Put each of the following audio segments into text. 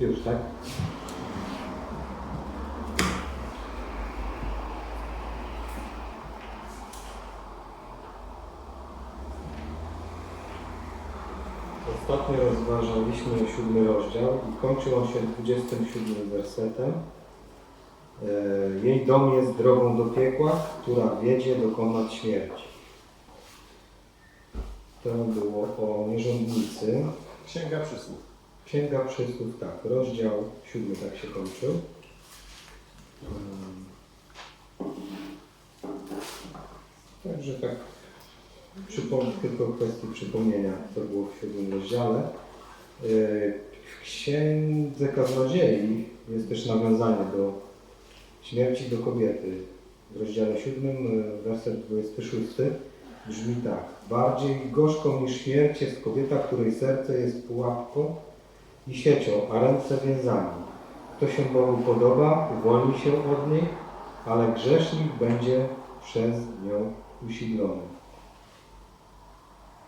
Już, tak? Ostatnio rozważaliśmy siódmy rozdział i kończył on się 27 wersetem. E, Jej dom jest drogą do piekła, która wiedzie do komnat śmierci. To było o nierządnicy. Księga przysłów. Księga Przysłów, tak, rozdział siódmy tak się kończył. Um, Także tak, przypom- tylko kwestii przypomnienia, co było w siódmym rozdziale. Yy, W Księdze Kaznodziei jest też nawiązanie do śmierci do kobiety. W rozdziale siódmym, yy, werset 26 brzmi tak. Bardziej gorzką niż śmierć jest kobieta, której serce jest pułapką i siecią, a ręce więzami. Kto się Bogu podoba, uwolni się od niej, ale grzesznik będzie przez nią usidlony.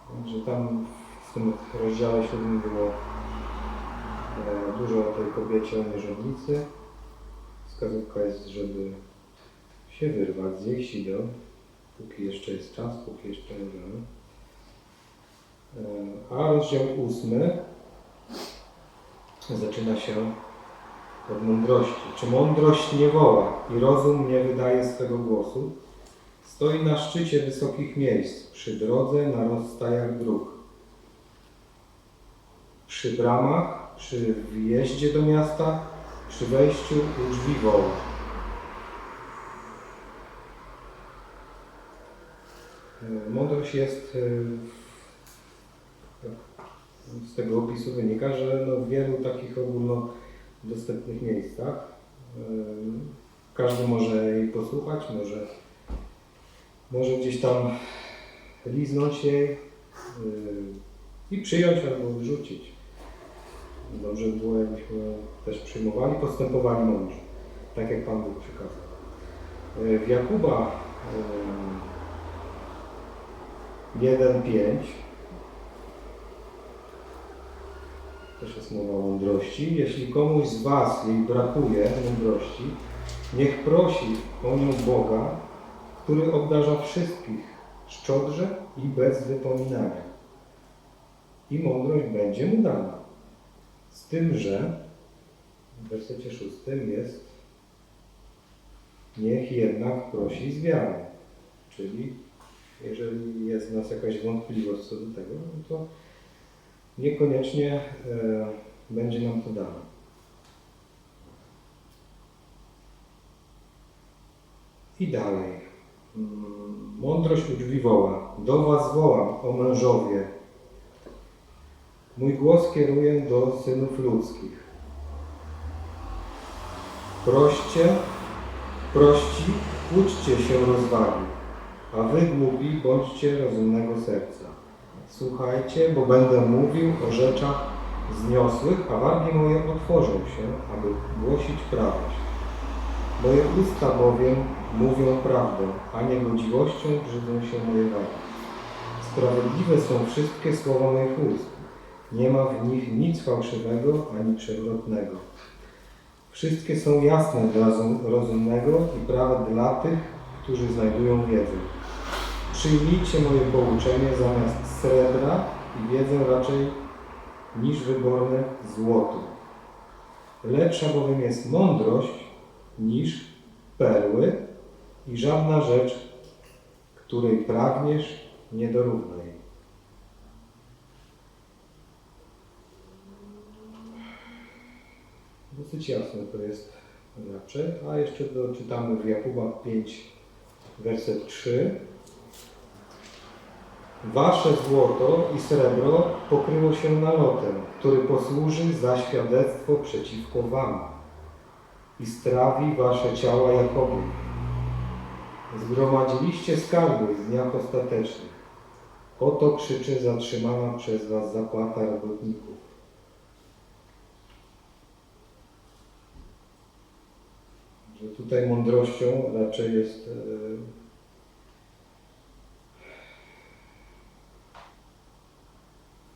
Także tam w tym rozdziale siódmym było e, dużo o tej kobiecie, o nierządnicy. Wskazówka jest, żeby się wyrwać z jej sideł, póki jeszcze jest czas, póki jeszcze możemy. E, A rozdział ósmy zaczyna się od mądrości. Czy mądrość nie woła i rozum nie wydaje swego głosu? Stoi na szczycie wysokich miejsc, przy drodze na rozstajach dróg. Przy bramach, przy wjeździe do miasta, przy wejściu u drzwi woła. E, Mądrość jest, e, z tego opisu wynika, że no w wielu takich ogólnodostępnych miejscach e, każdy może jej posłuchać, może może gdzieś tam liznąć jej i przyjąć albo wyrzucić. Dobrze by było, jakbyśmy też przyjmowali, postępowali mądrze, tak jak Pan Bóg przykazał. Yy, W Jakuba yy, 1.5 też jest mowa o mądrości. Jeśli komuś z Was jej brakuje mądrości, niech prosi o nią Boga, który obdarza wszystkich szczodrze i bez wypominania. I mądrość będzie mu dana. Z tym, że w wersecie szóstym jest niech jednak prosi z wiarą. Czyli jeżeli jest w nas jakaś wątpliwość co do tego, no to niekoniecznie e, będzie nam to dane. I dalej. Mądrość u drzwi woła. Do was wołam, o mężowie. Mój głos kieruję do synów ludzkich. Proście, prości, uczcie się rozwagi, a wy głupi bądźcie rozumnego serca. Słuchajcie, bo będę mówił o rzeczach zniosłych, a wargi moje otworzą się, aby głosić prawość. Moje usta bowiem mówią prawdę, a niegodziwością brzydzą się moje wagi. Sprawiedliwe są wszystkie słowa moich ust. Nie ma w nich nic fałszywego ani przewrotnego. Wszystkie są jasne dla rozum- rozumnego i prawe dla tych, którzy znajdują wiedzę. Przyjmijcie moje pouczenie zamiast srebra i wiedzę raczej niż wyborne złoto. Lepsza bowiem jest mądrość niż perły i żadna rzecz, której pragniesz, nie dorówna jej. Dosyć jasne to jest raczej, a jeszcze doczytamy w Jakuba 5, werset 3. Wasze złoto i srebro pokryło się nalotem, który posłuży za świadectwo przeciwko wam i strawi wasze ciała jak ogień. Zgromadziliście skarby w dniach ostatecznych. Oto krzyczy zatrzymana przez was zapłata robotników. Że tutaj mądrością raczej jest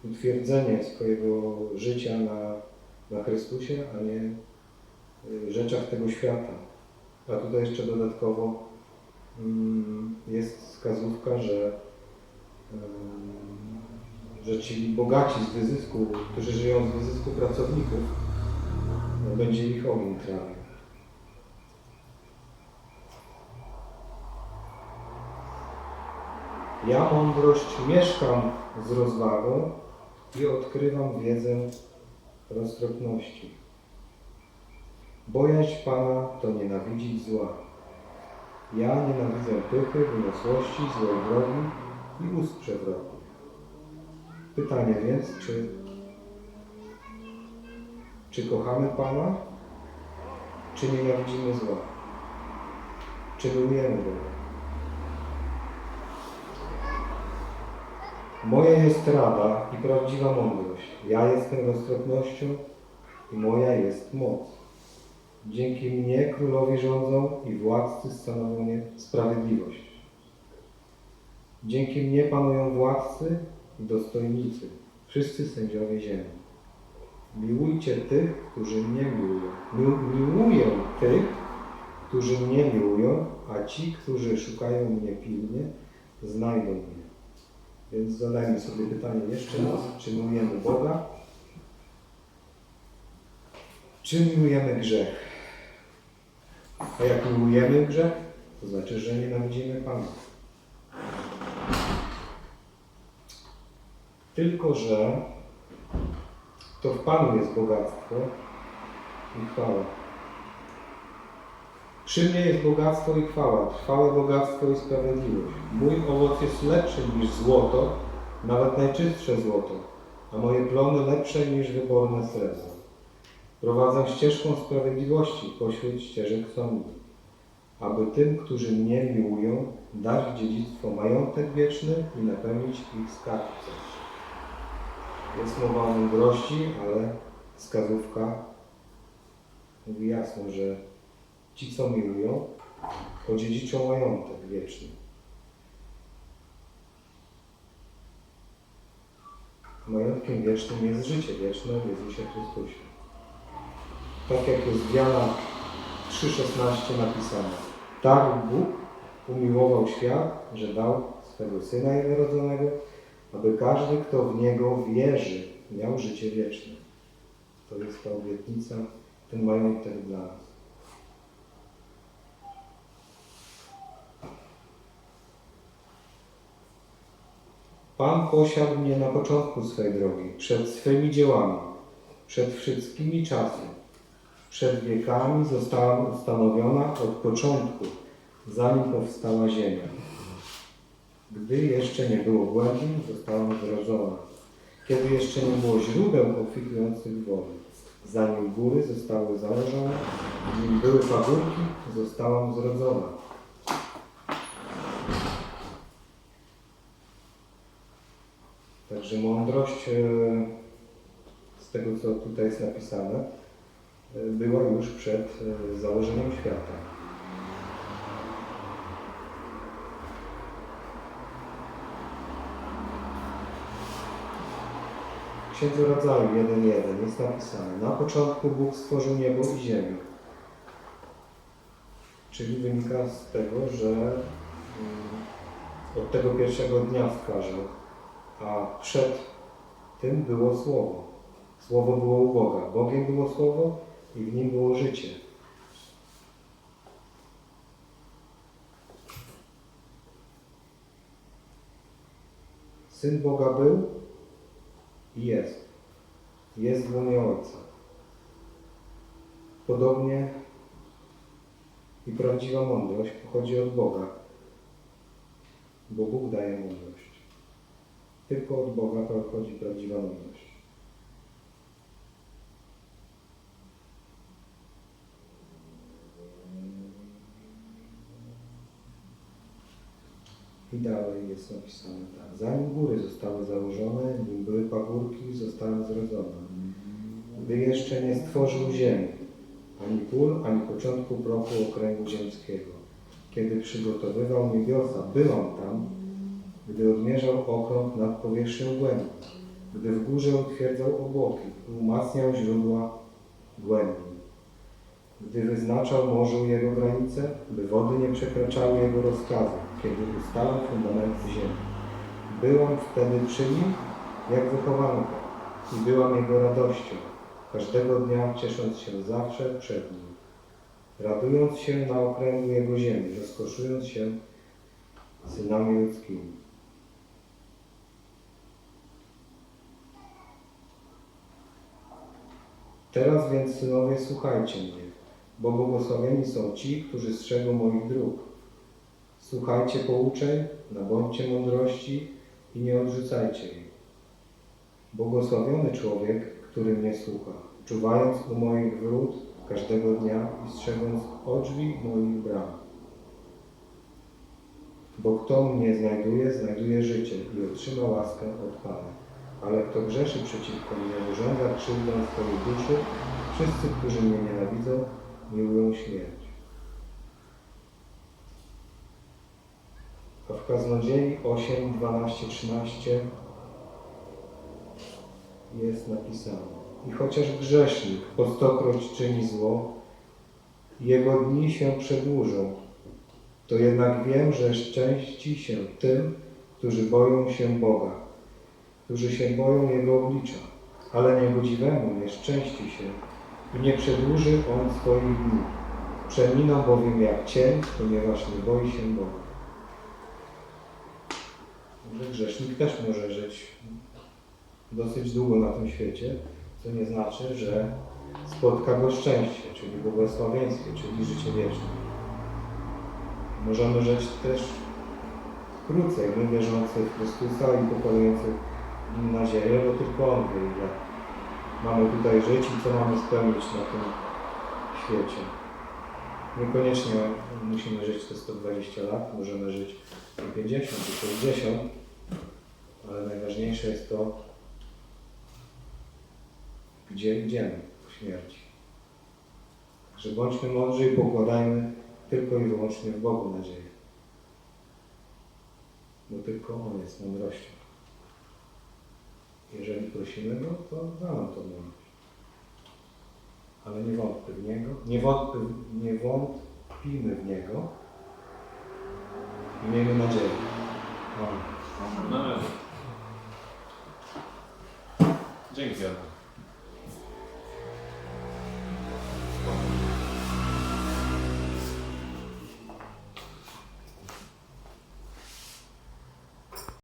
utwierdzenie swojego życia na na Chrystusie, a nie y, rzeczach tego świata. A tutaj jeszcze dodatkowo mm, jest wskazówka, że, ym, że ci bogaci z wyzysku, którzy żyją z wyzysku pracowników, będzie ich ogień trawił. Ja mądrość mieszkam z rozwagą i odkrywam wiedzę roztropności. Bojaźń Pana to nienawidzić zła. Ja nienawidzę pychy, wyniosłości, złej drogi i ust przewrotnych. Pytanie więc, czy, czy kochamy Pana, czy nienawidzimy zła? Czy miłujemy Boga? Moja jest rada i prawdziwa mądrość. Ja jestem roztropnością i moja jest moc. Dzięki mnie królowie rządzą i władcy stanowią sprawiedliwość. Dzięki mnie panują władcy i dostojnicy, wszyscy sędziowie ziemi. Miłujcie tych, którzy mnie miłują. Mił- Miłuję tych, którzy mnie miłują, a ci, którzy szukają mnie pilnie, znajdą mnie. Więc zadajmy sobie pytanie jeszcze raz, czy miłujemy Boga, czy miłujemy grzech? A jak miłujemy grzech, to znaczy, że nienawidzimy Pana. Tylko, że to w Panu jest bogactwo i chwała. Przy mnie jest bogactwo i chwała, trwałe bogactwo i sprawiedliwość. Mój owoc jest lepszy niż złoto, nawet najczystsze złoto, a moje plony lepsze niż wyborne srebro. Prowadzę ścieżką sprawiedliwości pośród ścieżek sądu, aby tym, którzy mnie miłują, dać dziedzictwo majątek wieczny i napełnić ich skarbce. Jest mowa o mądrości, ale wskazówka mówi jasno, że ci, co miłują, odziedziczą majątek wieczny. Majątkiem wiecznym jest życie wieczne w Jezusie Chrystusie. Tak jak jest w Jana 3,16 napisane. Tak Bóg umiłował świat, że dał swego Syna jednorodzonego, aby każdy, kto w Niego wierzy, miał życie wieczne. To jest ta obietnica, ten majątek dla nas. Pan posiadł mnie na początku swej drogi, przed swymi dziełami, przed wszystkimi czasy. Przed wiekami zostałam ustanowiona od początku, zanim powstała ziemia. Gdy jeszcze nie było głębin, zostałam zrodzona. Kiedy jeszcze nie było źródeł obfitujących wody. Zanim góry zostały założone, nim były pagórki, zostałam zrodzona. Także mądrość, e, z tego co tutaj jest napisane, e, była już przed e, założeniem świata. W Księdze Rodzaju 1.1 jest napisane Na początku Bóg stworzył niebo i ziemię. Czyli wynika z tego, że mm, od tego pierwszego dnia stwarzał a przed tym było Słowo. Słowo było u Boga. Bogiem było Słowo i w nim było życie. Syn Boga był i jest. Jest w łonie Ojca. Podobnie i prawdziwa mądrość pochodzi od Boga, bo Bóg daje mądrość. Tylko od Boga pochodzi prawdziwa mądrość. I dalej jest napisane tak. Zanim góry zostały założone, nim były pagórki, zostałem zrodzona. Gdy jeszcze nie stworzył ziemi, ani pól, ani początku prochu okręgu ziemskiego. Kiedy przygotowywał niebiosa, byłam tam, gdy odmierzał okrąg nad powierzchnią głębi. gdy w górze utwierdzał obłoki umacniał źródła głębi, gdy wyznaczał morzu jego granice, by wody nie przekraczały jego rozkazu, kiedy ustalał fundamenty ziemi. Byłam wtedy przy nim jak wychowanka i byłam jego radością, każdego dnia ciesząc się zawsze przed nim, radując się na okręgu jego ziemi, rozkoszując się synami ludzkimi. Teraz więc, synowie, słuchajcie mnie, bo błogosławieni są ci, którzy strzegą moich dróg. Słuchajcie pouczeń, nabądźcie mądrości i nie odrzucajcie jej. Błogosławiony człowiek, który mnie słucha, czuwając u moich wrót każdego dnia i strzegąc o drzwi moich bram. Bo kto mnie znajduje, znajduje życie i otrzyma łaskę od Pana. Ale kto grzeszy przeciwko mnie, urządza krzywdę swojej duszy, wszyscy, którzy mnie nienawidzą, miłują śmierć. A w Kaznodziei 8, 12, 13 jest napisane. I chociaż grzesznik po stokroć czyni zło, jego dni się przedłużą, to jednak wiem, że szczęści się tym, którzy boją się Boga, którzy się boją Jego oblicza, ale niegodziwemu nie szczęści się i nie przedłuży On swoich dni. Przeminą bowiem jak cień, ponieważ nie boi się Boga. Może grzesznik też może żyć dosyć długo na tym świecie, co nie znaczy, że spotka go szczęście, czyli błogosławieństwie, czyli życie wieczne. Możemy żyć też krócej, my wierzący w Chrystusa i pokładający Nim nadzieję, bo tylko On wie, ile mamy tutaj żyć i co mamy spełnić na tym świecie. Niekoniecznie musimy żyć te 120 lat, możemy żyć i 50 i 60, ale najważniejsze jest to, gdzie idziemy po śmierci. Także bądźmy mądrzy i pokładajmy tylko i wyłącznie w Bogu nadzieję. Bo tylko On jest mądrością. Jeżeli prosimy Go, to da nam tą mądrość. Ale nie wątpmy w Niego, nie, wątpmy, nie wątpimy w Niego i miejmy nadzieję. Amen. Dzięki.